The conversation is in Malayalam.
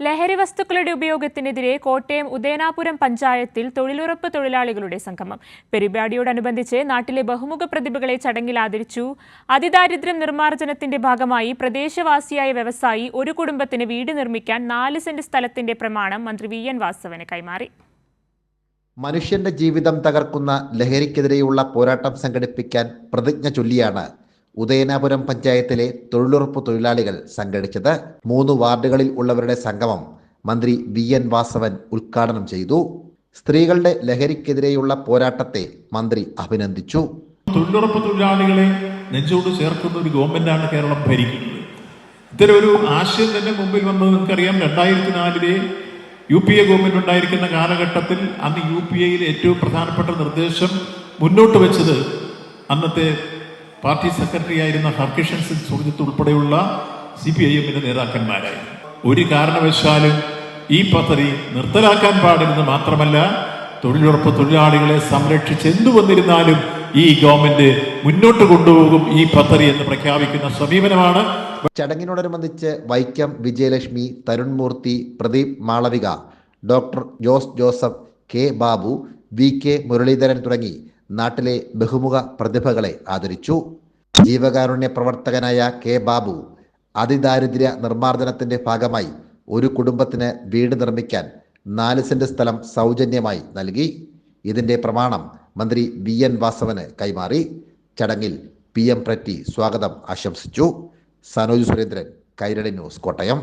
ലഹരി വസ്തുക്കളുടെ ഉപയോഗത്തിനെതിരെ കോട്ടയം ഉദയനാപുരം പഞ്ചായത്തിൽ തൊഴിലുറപ്പ് തൊഴിലാളികളുടെ സംഗമം. പരിപാടിയോടനുബന്ധിച്ച് നാട്ടിലെ ബഹുമുഖ പ്രതിഭകളെ ചടങ്ങിൽ ആദരിച്ചു. അതിദാരിദ്ര്യം നിർമ്മാർജനത്തിന്റെ ഭാഗമായി പ്രദേശവാസിയായ വ്യവസായി ഒരു കുടുംബത്തിന് വീട് നിർമ്മിക്കാൻ നാല് സെന്റ് സ്ഥലത്തിന്റെ പ്രമാണം മന്ത്രി വി എൻ വാസവന് കൈമാറി. മനുഷ്യന്റെ ജീവിതം തകർക്കുന്ന ലഹരിക്കെതിരെയുള്ള പോരാട്ടം സംഘടിപ്പിക്കാൻ പ്രതിജ്ഞ ചൊല്ലിയാണ് ഉദയനാപുരം പഞ്ചായത്തിലെ തൊഴിലുറപ്പ് തൊഴിലാളികൾ സംഘടിച്ചത് മൂന്ന് വാർഡുകളിൽ ഉള്ളവരുടെ സംഗമം മന്ത്രി വി എൻ വാസവൻ ഉദ്ഘാടനം ചെയ്തു. സ്ത്രീകളുടെ ലഹരിക്കെതിരെയുള്ള പോരാട്ടത്തെ മന്ത്രി അഭിനന്ദിച്ചു. തൊഴിലുറപ്പ് തൊഴിലാളികളെ നെഞ്ചോട് ചേർക്കുന്ന ഒരു ഗവൺമെന്റാണ് കേരളം ഭരിക്കുന്നത്. ഇത്തരം ഒരു ആശയം തന്നെ മുമ്പിൽ വന്നത് നിങ്ങൾക്കറിയാം. രണ്ടായിരത്തി നാലിലെ യു പി എ ഗവൺമെന്റ് ഉണ്ടായിരിക്കുന്ന കാലഘട്ടത്തിൽ അന്ന് യു പി എയിൽ ഏറ്റവും പ്രധാനപ്പെട്ട നിർദ്ദേശം മുന്നോട്ട് വെച്ചത് അന്നത്തെ പാർട്ടി സെക്രട്ടറി ആയിരുന്ന ഹർകിഷൻ സിംഗ് സുർജിത്ത് ഉൾപ്പെടെയുള്ള സി പി ഐ എമ്മിന്റെ നേതാക്കന്മാരായി. ഒരു കാരണവശാലും ഈ പദ്ധതി നിർത്തലാക്കാൻ പാടില്ലെന്ന് മാത്രമല്ല തൊഴിലുറപ്പ് തൊഴിലാളികളെ സംരക്ഷിച്ച് എന്തു വന്നിരുന്നാലും ഈ ഗവൺമെന്റ് മുന്നോട്ട് കൊണ്ടുപോകും ഈ പദ്ധതി എന്ന് പ്രഖ്യാപിക്കുന്ന സമീപനമാണ്. ചടങ്ങിനോടനുബന്ധിച്ച് Vaikom Vijayalakshmi Tharun Moorthy Pradeep Malavika doctor Jose Joseph K Babu V K Muraleedharan തുടങ്ങി നാട്ടിലെ ബഹുമുഖ പ്രതിഭകളെ ആദരിച്ചു. ജീവകാരുണ്യ പ്രവർത്തകനായ കെ ബാബു അതിദാരിദ്ര്യ നിർമ്മാർജനത്തിന്റെ ഭാഗമായി ഒരു കുടുംബത്തിന് വീട് നിർമ്മിക്കാൻ നാല് സെന്റ് സ്ഥലം സൗജന്യമായി നൽകി. ഇതിന്റെ പ്രമാണം മന്ത്രി വി എൻ വാസവന് കൈമാറി. ചടങ്ങിൽ പി എം പ്രറ്റി സ്വാഗതം ആശംസിച്ചു. സനോജ് സുരേന്ദ്രൻ കൈരളി ന്യൂസ് കോട്ടയം.